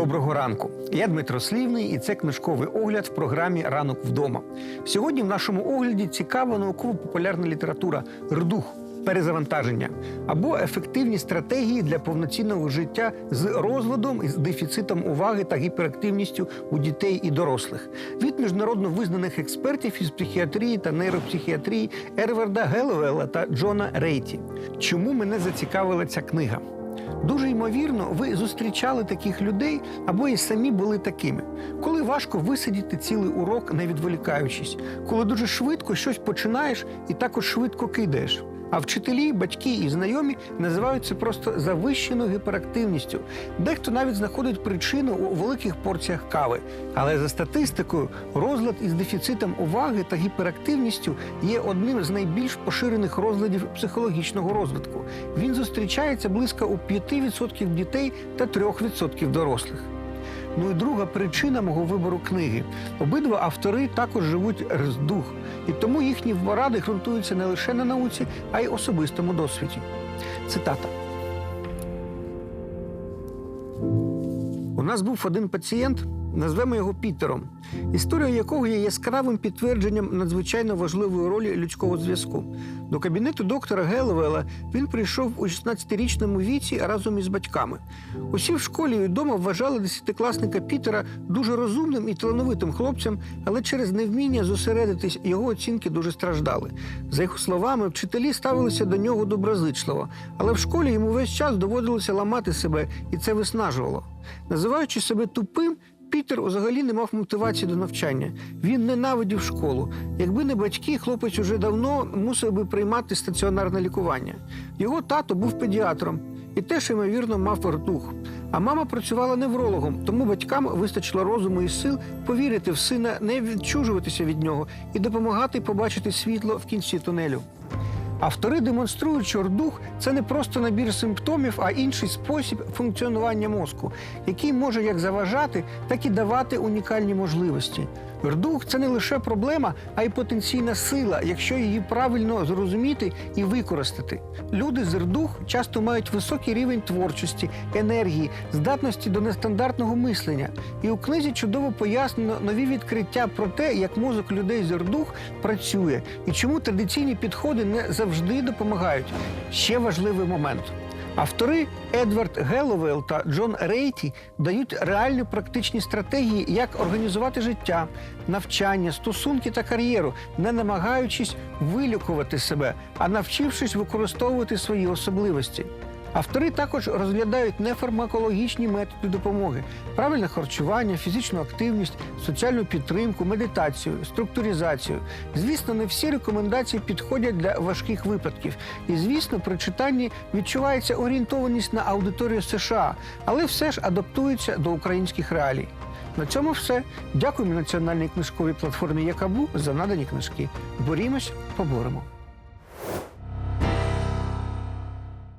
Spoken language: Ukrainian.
Доброго ранку. Я Дмитро Слівний, і це книжковий огляд в програмі Ранок вдома. Сьогодні в нашому огляді цікава науково-популярна література Рдух. Перезавантаження або ефективні стратегії для повноцінного життя з розладом, з дефіцитом уваги та гіперактивністю у дітей і дорослих від міжнародно визнаних експертів із психіатрії та нейропсихіатрії Ерварда Геловела та Джона Рейті. Чому мене зацікавила ця книга? Дуже ймовірно, ви зустрічали таких людей або і самі були такими, коли важко висидіти цілий урок, не відволікаючись, коли дуже швидко щось починаєш і також швидко кидаєш. А вчителі, батьки і знайомі називають це просто завищеною гіперактивністю. Дехто навіть знаходить причину у великих порціях кави. Але за статистикою, розлад із дефіцитом уваги та гіперактивністю є одним з найбільш поширених розладів психологічного розвитку. Він зустрічається близько у 5% дітей та 3% дорослих. Ну і друга причина мого вибору книги. Обидва автори також живуть дух, і тому їхні поради ґрунтуються не лише на науці, а й особистому досвіді. Цитата. У нас був один пацієнт, назвемо його Пітером, історія якого є яскравим підтвердженням надзвичайно важливої ролі людського зв'язку. До кабінету доктора Геловела він прийшов у 16-річному віці разом із батьками. Усі в школі і вдома вважали десятикласника Пітера дуже розумним і талановитим хлопцем, але через невміння зосередитись його оцінки дуже страждали. За його словами, вчителі ставилися до нього доброзичливо, але в школі йому весь час доводилося ламати себе, і це виснажувало. Називаючи себе тупим, Пітер взагалі не мав мотивації до навчання. Він ненавидів школу. Якби не батьки, хлопець уже давно мусив би приймати стаціонарне лікування. Його тато був педіатром і теж, ймовірно, мав ртух. А мама працювала неврологом, тому батькам вистачило розуму і сил повірити в сина, не відчужуватися від нього і допомагати побачити світло в кінці тунелю. Автори демонструють, що рдух це не просто набір симптомів, а інший спосіб функціонування мозку, який може як заважати, так і давати унікальні можливості. Рдух це не лише проблема, а й потенційна сила, якщо її правильно зрозуміти і використати. Люди з рдух часто мають високий рівень творчості, енергії, здатності до нестандартного мислення. І у книзі чудово пояснено нові відкриття про те, як мозок людей з рдух працює і чому традиційні підходи не завжди допомагають. Ще важливий момент. Автори Едвард Геловел та Джон Рейті дають реальні практичні стратегії, як організувати життя, навчання, стосунки та кар'єру, не намагаючись вилікувати себе, а навчившись використовувати свої особливості. Автори також розглядають нефармакологічні методи допомоги, правильне харчування, фізичну активність, соціальну підтримку, медитацію, структуризацію. Звісно, не всі рекомендації підходять для важких випадків. І, звісно, при читанні відчувається орієнтованість на аудиторію США, але все ж адаптується до українських реалій. На цьому все. Дякуємо національній книжковій платформі Якабу за надані книжки. Борімось, поборемо.